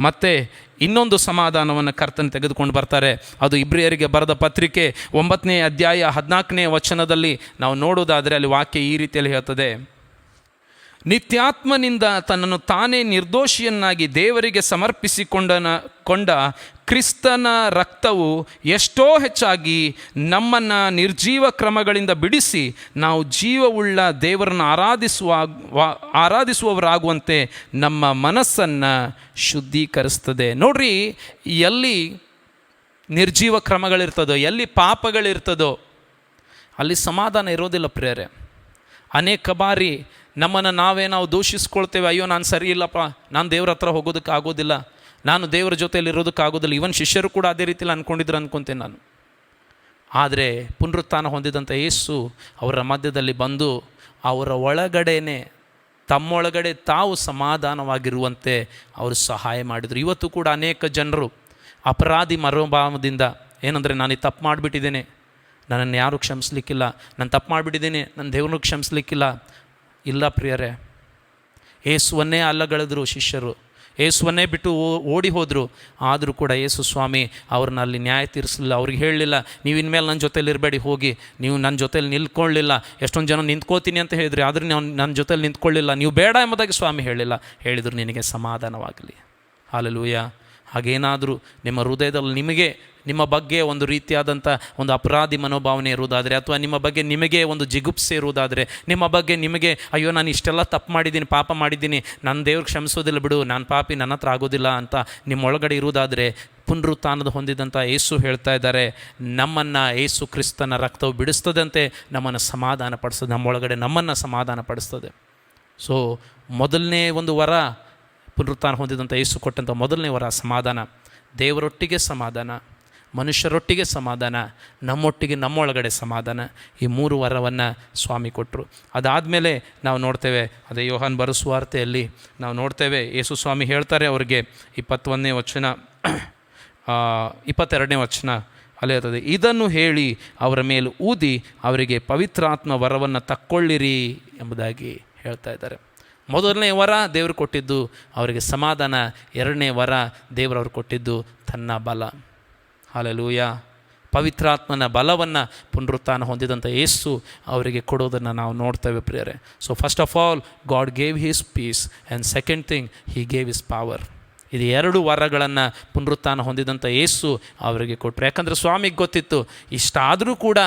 ಮತ್ತು ಇನ್ನೊಂದು ಸಮಾಧಾನವನ್ನು ಕರ್ತನ ತೆಗೆದುಕೊಂಡು ಬರ್ತಾರೆ. ಅದು ಇಬ್ರಿಯರಿಗೆ ಬರೆದ ಪತ್ರಿಕೆ ಒಂಬತ್ತನೇ ಅಧ್ಯಾಯ ಹದಿನಾಲ್ಕನೇ ವಚನದಲ್ಲಿ ನಾವು ನೋಡೋದಾದರೆ ಅಲ್ಲಿ ವಾಕ್ಯ ಈ ರೀತಿಯಲ್ಲಿ ಹೇಳ್ತದೆ. ನಿತ್ಯಾತ್ಮನಿಂದ ತನ್ನನ್ನು ತಾನೇ ನಿರ್ದೋಷಿಯನ್ನಾಗಿ ದೇವರಿಗೆ ಸಮರ್ಪಿಸಿಕೊಂಡನ, ಕೊಂಡ ಕ್ರಿಸ್ತನ ರಕ್ತವು ಎಷ್ಟೋ ಹೆಚ್ಚಾಗಿ ನಮ್ಮನ್ನು ನಿರ್ಜೀವ ಕ್ರಮಗಳಿಂದ ಬಿಡಿಸಿ ನಾವು ಜೀವವುಳ್ಳ ದೇವರನ್ನು ಆರಾಧಿಸುವ ಆರಾಧಿಸುವವರಾಗುವಂತೆ ನಮ್ಮ ಮನಸ್ಸನ್ನು ಶುದ್ಧೀಕರಿಸ್ತದೆ. ನೋಡ್ರಿ, ಎಲ್ಲಿ ನಿರ್ಜೀವ ಕ್ರಮಗಳಿರ್ತದೋ, ಎಲ್ಲಿ ಪಾಪಗಳಿರ್ತದೋ, ಅಲ್ಲಿ ಸಮಾಧಾನ ಇರೋದಿಲ್ಲ ಪ್ರೇರೆ ಅನೇಕ ಬಾರಿ ನಮ್ಮನ್ನು ನಾವೇ ನಾವು ದೂಷಿಸ್ಕೊಳ್ತೇವೆ, ಅಯ್ಯೋ ನಾನು ಸರಿ ಇಲ್ಲಪ್ಪ, ನಾನು ದೇವ್ರ ಹತ್ರ ಹೋಗೋದಕ್ಕೆ ಆಗೋದಿಲ್ಲ, ನಾನು ದೇವರ ಜೊತೆಯಲ್ಲಿ ಇರೋದಕ್ಕೆ ಆಗೋದಿಲ್ಲ ಇವನ್ ಶಿಷ್ಯರು ಕೂಡ ಅದೇ ರೀತಿಯಲ್ಲಿ ಅಂದ್ಕೊಂಡಿದ್ರು ಅಂದ್ಕೊತೇನೆ ನಾನು. ಆದರೆ ಪುನರುತ್ಥಾನ ಹೊಂದಿದಂಥ ಯೇಸು ಅವರ ಮಧ್ಯದಲ್ಲಿ ಬಂದು ಅವರ ಒಳಗಡೆನೆ, ತಮ್ಮೊಳಗಡೆ ತಾವು ಸಮಾಧಾನವಾಗಿರುವಂತೆ ಅವರು ಸಹಾಯ ಮಾಡಿದರು. ಇವತ್ತು ಕೂಡ ಅನೇಕ ಜನರು ಅಪರಾಧಿ ಮನೋಭಾವದಿಂದ, ಏನಂದರೆ ನಾನು ಈ ತಪ್ಪು ಮಾಡಿಬಿಟ್ಟಿದ್ದೇನೆ, ನನ್ನನ್ನು ಯಾರೂ ಕ್ಷಮಿಸ್ಲಿಕ್ಕಿಲ್ಲ, ನಾನು ತಪ್ಪು ಮಾಡಿಬಿಟ್ಟಿದ್ದೀನಿ ನನ್ನ ದೇವ್ರನ್ನೂ ಕ್ಷಮಿಸ್ಲಿಕ್ಕಿಲ್ಲ ಇಲ್ಲ ಪ್ರಿಯರೇ ಏಸುವನ್ನೇ ಅಲ್ಲಗಳೆದ್ರು ಶಿಷ್ಯರು ಏಸುವನ್ನೇ ಬಿಟ್ಟು ಓಡಿ ಹೋದರು, ಆದರೂ ಕೂಡ ಯೇಸು ಸ್ವಾಮಿ ಅವ್ರನ್ನ ಅಲ್ಲಿ ನ್ಯಾಯ ತೀರಿಸಲಿಲ್ಲ. ಅವ್ರಿಗೆ ಹೇಳಲಿಲ್ಲ, ನೀವು ಇನ್ಮೇಲೆ ನನ್ನ ಜೊತೇಲಿ ಇರಬೇಡಿ, ಹೋಗಿ. ನೀವು ನನ್ನ ಜೊತೇಲಿ ನಿಂತ್ಕೊಳ್ಳಿಲ್ಲ ಎಷ್ಟೊಂದು ಜನ ನಿಂತ್ಕೋತೀನಿ ಅಂತ ಹೇಳಿದ್ರಿ, ಆದರೆ ನಾನು ನನ್ನ ಜೊತೇಲಿ ನಿಂತ್ಕೊಳ್ಳಿಲ್ಲ. ನೀವು ಬೇಡ ಎಂಬುದಾಗಿ ಸ್ವಾಮಿ ಹೇಳಿಲ್ಲ. ಹೇಳಿದರು ನಿನಗೆ ಸಮಾಧಾನವಾಗಲಿ. ಹಾಲೆಲೂಯ ಹಾಗೇನಾದರೂ ನಿಮ್ಮ ಹೃದಯದಲ್ಲಿ ನಿಮಗೆ, ನಿಮ್ಮ ಬಗ್ಗೆ ಒಂದು ರೀತಿಯಾದಂಥ ಒಂದು ಅಪರಾಧಿ ಮನೋಭಾವನೆ ಇರುವುದಾದರೆ ಅಥವಾ ನಿಮ್ಮ ಬಗ್ಗೆ ನಿಮಗೆ ಒಂದು ಜಿಗುಪ್ಸೆ ಇರುವುದಾದರೆ, ನಿಮ್ಮ ಬಗ್ಗೆ ನಿಮಗೆ, ಅಯ್ಯೋ, ನಾನು ಇಷ್ಟೆಲ್ಲ ತಪ್ಪು ಮಾಡಿದ್ದೀನಿ, ಪಾಪ ಮಾಡಿದ್ದೀನಿ, ನನ್ನ ದೇವ್ರಿಗೆ ಕ್ಷಮಿಸೋದಿಲ್ಲ ಬಿಡು, ನಾನು ಪಾಪಿ, ನನ್ನ ಹತ್ರ ಆಗೋದಿಲ್ಲ ಅಂತ ನಿಮ್ಮ ಒಳಗಡೆ ಇರುವುದಾದರೆ ಪುನರುತ್ಥಾನದ ಹೊಂದಿದಂಥ ಏಸು ಹೇಳ್ತಾ ಇದ್ದಾರೆ, ನಮ್ಮನ್ನು ಏಸು ಕ್ರಿಸ್ತನ ರಕ್ತವು ಬಿಡಿಸ್ತದಂತೆ, ನಮ್ಮನ್ನು ಸಮಾಧಾನ ಪಡಿಸ್ತದೆ ನಮ್ಮೊಳಗಡೆ ನಮ್ಮನ್ನು ಸಮಾಧಾನ ಪಡಿಸ್ತದೆ ಸೊ, ಮೊದಲನೇ ಒಂದು ವರ ಪುನರುತ್ಥಾನ ಹೊಂದಿದಂಥ ಯೇಸು ಕೊಟ್ಟಂಥ ಮೊದಲನೇ ವರ ಸಮಾಧಾನ, ದೇವರೊಟ್ಟಿಗೆ ಸಮಾಧಾನ, ಮನುಷ್ಯರೊಟ್ಟಿಗೆ ಸಮಾಧಾನ, ನಮ್ಮೊಟ್ಟಿಗೆ ನಮ್ಮೊಳಗಡೆ ಸಮಾಧಾನ ಈ ಮೂರು ವರವನ್ನು ಸ್ವಾಮಿ ಕೊಟ್ಟರು ಅದಾದಮೇಲೆ ನಾವು ನೋಡ್ತೇವೆ, ಅದೇ ಯೋಹಾನ್ ಬರಸುವಾರ್ತೆಯಲ್ಲಿ ನಾವು ನೋಡ್ತೇವೆ, ಯೇಸು ಸ್ವಾಮಿ ಹೇಳ್ತಾರೆ ಅವರಿಗೆ ಇಪ್ಪತ್ತೊಂದನೇ ವಚನ ಇಪ್ಪತ್ತೆರಡನೇ ವಚನ ಅಲ್ಲೇ ಇರ್ತದೆ ಇದನ್ನು ಹೇಳಿ ಅವರ ಮೇಲೆ ಊದಿ ಅವರಿಗೆ ಪವಿತ್ರಾತ್ಮ ವರವನ್ನು ತಕ್ಕೊಳ್ಳಿರಿ ಎಂಬುದಾಗಿ ಹೇಳ್ತಾ ಇದ್ದಾರೆ. ಮೊದಲನೇ ವರ ದೇವರು ಕೊಟ್ಟಿದ್ದು, ಅವರಿಗೆ ಸಮಾಧಾನ. ಎರಡನೇ ವರ ದೇವರವರು ಕೊಟ್ಟಿದ್ದು ತನ್ನ ಬಲ. ಹಾಲೆಲೂಯ. ಪವಿತ್ರಾತ್ಮನ ಬಲವನ್ನು ಪುನರುತ್ಥಾನ ಹೊಂದಿದಂಥ ಯೇಸು ಅವರಿಗೆ ಕೊಡೋದನ್ನು ನಾವು ನೋಡ್ತೇವೆ ಪ್ರಿಯರೇ. So first of all God gave his peace and second thing he gave his power ಇದು ಎರಡು ವರಗಳನ್ನು ಪುನರುತ್ಥಾನ ಹೊಂದಿದಂಥ ಯೇಸು ಅವರಿಗೆ ಕೊಟ್ಟರು. ಯಾಕಂದರೆ ಸ್ವಾಮಿಗೆ ಗೊತ್ತಿತ್ತು, ಇಷ್ಟಾದರೂ ಕೂಡ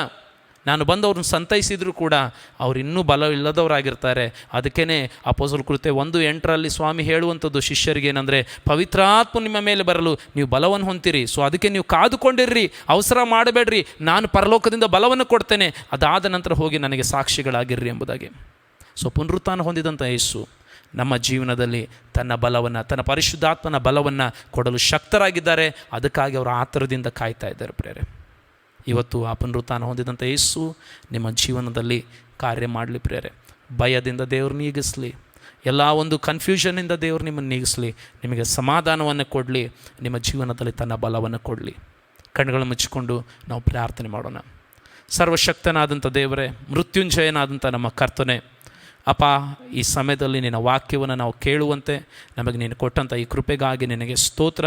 ನಾನು ಬಂದು ಅವ್ರನ್ನ ಸಂತೈಸಿದರೂ ಕೂಡ ಅವ್ರು ಇನ್ನೂ ಬಲ ಇಲ್ಲದವರಾಗಿರ್ತಾರೆ ಅದಕ್ಕೇ ಅಪೋಸಲ್ ಕೃತ್ಯ ಒಂದು ಎಂಟರಲ್ಲಿ ಸ್ವಾಮಿ ಹೇಳುವಂಥದ್ದು ಶಿಷ್ಯರಿಗೆ ಏನಂದರೆ, ಪವಿತ್ರಾತ್ಮ ನಿಮ್ಮ ಮೇಲೆ ಬರಲು ನೀವು ಬಲವನ್ನು ಹೊಂತೀರಿ ಸೊ ಅದಕ್ಕೆ ನೀವು ಕಾದುಕೊಂಡಿರ್ರಿ. ಅವಸರ ಮಾಡಬೇಡ್ರಿ. ನಾನು ಪರಲೋಕದಿಂದ ಬಲವನ್ನು ಕೊಡ್ತೇನೆ. ಅದಾದ ನಂತರ ಹೋಗಿ ನನಗೆ ಸಾಕ್ಷಿಗಳಾಗಿರ್ರಿ ಎಂಬುದಾಗಿ. ಸೊ ಪುನರುತ್ಥಾನ ಹೊಂದಿದಂಥ ಯೇಸು ನಮ್ಮ ಜೀವನದಲ್ಲಿ ತನ್ನ ಬಲವನ್ನು, ತನ್ನ ಪರಿಶುದ್ಧಾತ್ಮನ ಬಲವನ್ನು ಕೊಡಲು ಶಕ್ತರಾಗಿದ್ದಾರೆ. ಅದಕ್ಕಾಗಿ ಅವರು ಆತರದಿಂದ ಕಾಯ್ತಾ ಇದ್ದಾರೆ ಪ್ರೇರೆ. ಇವತ್ತು ಆ ಪುನರುತ್ಥಾನ ಹೊಂದಿದಂಥ ಯೇಸು ನಿಮ್ಮ ಜೀವನದಲ್ಲಿ ಕಾರ್ಯ ಮಾಡಲಿ ಪ್ರೇರೆ ಭಯದಿಂದ ದೇವ್ರು ನೀಗಿಸಲಿ. ಎಲ್ಲ ಒಂದು ಕನ್ಫ್ಯೂಷನಿಂದ ದೇವರು ನಿಮ್ಮನ್ನು ನೀಗಿಸಲಿ. ನಿಮಗೆ ಸಮಾಧಾನವನ್ನು ಕೊಡಲಿ. ನಿಮ್ಮ ಜೀವನದಲ್ಲಿ ತನ್ನ ಬಲವನ್ನು ಕೊಡಲಿ. ಕಣ್ಣುಗಳನ್ನು ಮುಚ್ಚಿಕೊಂಡು ನಾವು ಪ್ರಾರ್ಥನೆ ಮಾಡೋಣ. ಸರ್ವಶಕ್ತನಾದಂಥ ದೇವರೇ, ಮೃತ್ಯುಂಜಯನಾದಂಥ ನಮ್ಮ ಕರ್ತನೆ ಅಪ್ಪ ಈ ಸಮಯದಲ್ಲಿ ನಿನ್ನ ವಾಕ್ಯವನ್ನು ನಾವು ಕೇಳುವಂತೆ ನಮಗೆ ನೀನು ಕೊಟ್ಟಂಥ ಈ ಕೃಪೆಗಾಗಿ ನಿನಗೆ ಸ್ತೋತ್ರ.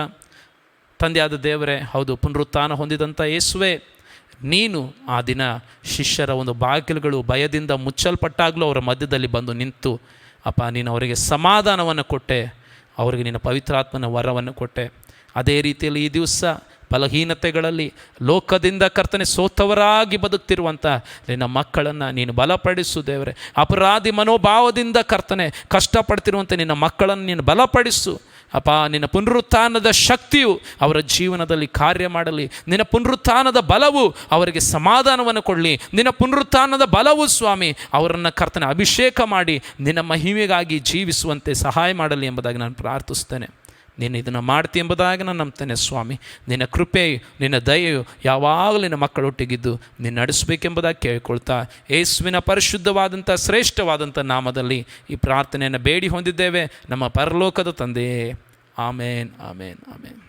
ತಂದೆಯಾದ ದೇವರೇ, ಹೌದು, ಪುನರುತ್ಥಾನ ಹೊಂದಿದಂಥ ಯೇಸುವೆ ನೀನು ಆ ದಿನ ಶಿಷ್ಯರ ಒಂದು ಬಾಗಿಲುಗಳು ಭಯದಿಂದ ಮುಚ್ಚಲ್ಪಟ್ಟಾಗಲೂ ಅವರ ಮಧ್ಯದಲ್ಲಿ ಬಂದು ನಿಂತು, ಅಪ್ಪ, ನೀನು ಅವರಿಗೆ ಸಮಾಧಾನವನ್ನು ಕೊಟ್ಟೆ, ಅವರಿಗೆ ನಿನ್ನ ಪವಿತ್ರಾತ್ಮನ ವರವನ್ನು ಕೊಟ್ಟೆ. ಅದೇ ರೀತಿಯಲ್ಲಿ ಈ ದಿವಸ ಬಲಹೀನತೆಗಳಲ್ಲಿ ಲೋಕದಿಂದ ಕರ್ತನೆ ಸೋತವರಾಗಿ ಬದುಕ್ತಿರುವಂಥ ನಿನ್ನ ಮಕ್ಕಳನ್ನು ನೀನು ಬಲಪಡಿಸು ದೇವರೇ. ಅಪರಾಧಿ ಮನೋಭಾವದಿಂದ ಕರ್ತನೆ ಕಷ್ಟಪಡ್ತಿರುವಂಥ ನಿನ್ನ ಮಕ್ಕಳನ್ನು ನೀನು ಬಲಪಡಿಸು. ಅಪ್ಪ, ನಿನ್ನ ಪುನರುತ್ಥಾನದ ಶಕ್ತಿಯು ಅವರ ಜೀವನದಲ್ಲಿ ಕಾರ್ಯ ಮಾಡಲಿ. ನಿನ್ನ ಪುನರುತ್ಥಾನದ ಬಲವು ಅವರಿಗೆ ಸಮಾಧಾನವನ್ನು ಕೊಡಲಿ. ನಿನ್ನ ಪುನರುತ್ಥಾನದ ಬಲವು ಸ್ವಾಮಿ, ಅವರನ್ನು ಕರ್ತನೆ ಅಭಿಷೇಕ ಮಾಡಿ ನಿನ್ನ ಮಹಿಮೆಗಾಗಿ ಜೀವಿಸುವಂತೆ ಸಹಾಯ ಮಾಡಲಿ ಎಂಬುದಾಗಿ ನಾನು ಪ್ರಾರ್ಥಿಸ್ತೇನೆ ನೀನು ಇದನ್ನು ಮಾಡ್ತಿ ಎಂಬುದಾಗಿ ನಾನು ನಂಬ್ತೇನೆ ಸ್ವಾಮಿ. ನಿನ್ನ ಕೃಪೆಯು, ನಿನ್ನ ದಯೆಯು ಯಾವಾಗಲೂ ನಿನ್ನ ಮಕ್ಕಳೊಟ್ಟಿಗಿದ್ದು ನೀನು ನಡೆಸಬೇಕೆಂಬುದಾಗಿ ಕೇಳಿಕೊಳ್ತಾ ಯೇಸುವಿನ ಪರಿಶುದ್ಧವಾದಂಥ ಶ್ರೇಷ್ಠವಾದಂಥ ನಾಮದಲ್ಲಿ ಈ ಪ್ರಾರ್ಥನೆಯನ್ನು ಬೇಡಿ ಹೊಂದಿದ್ದೇವೆ. ನಮ್ಮ ಪರಲೋಕದ ತಂದೆಯೇ ಆಮೇನ್ ಆಮೇನ್ ಆಮೇನ್.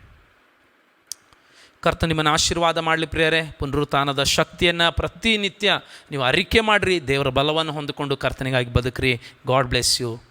ಕರ್ತ ನಿಮ್ಮನ್ನು ಆಶೀರ್ವಾದ ಮಾಡಲಿ ಪ್ರಿಯರೇ. ಪುನರುತ್ಥಾನದ ಶಕ್ತಿಯನ್ನು ಪ್ರತಿನಿತ್ಯ ನೀವು ಅರಿಕೆ ಮಾಡಿರಿ. ದೇವರ ಬಲವನ್ನು ಹೊಂದಿಕೊಂಡು ಕರ್ತನಿಗಾಗಿ ಬದುಕ್ರಿ. God bless you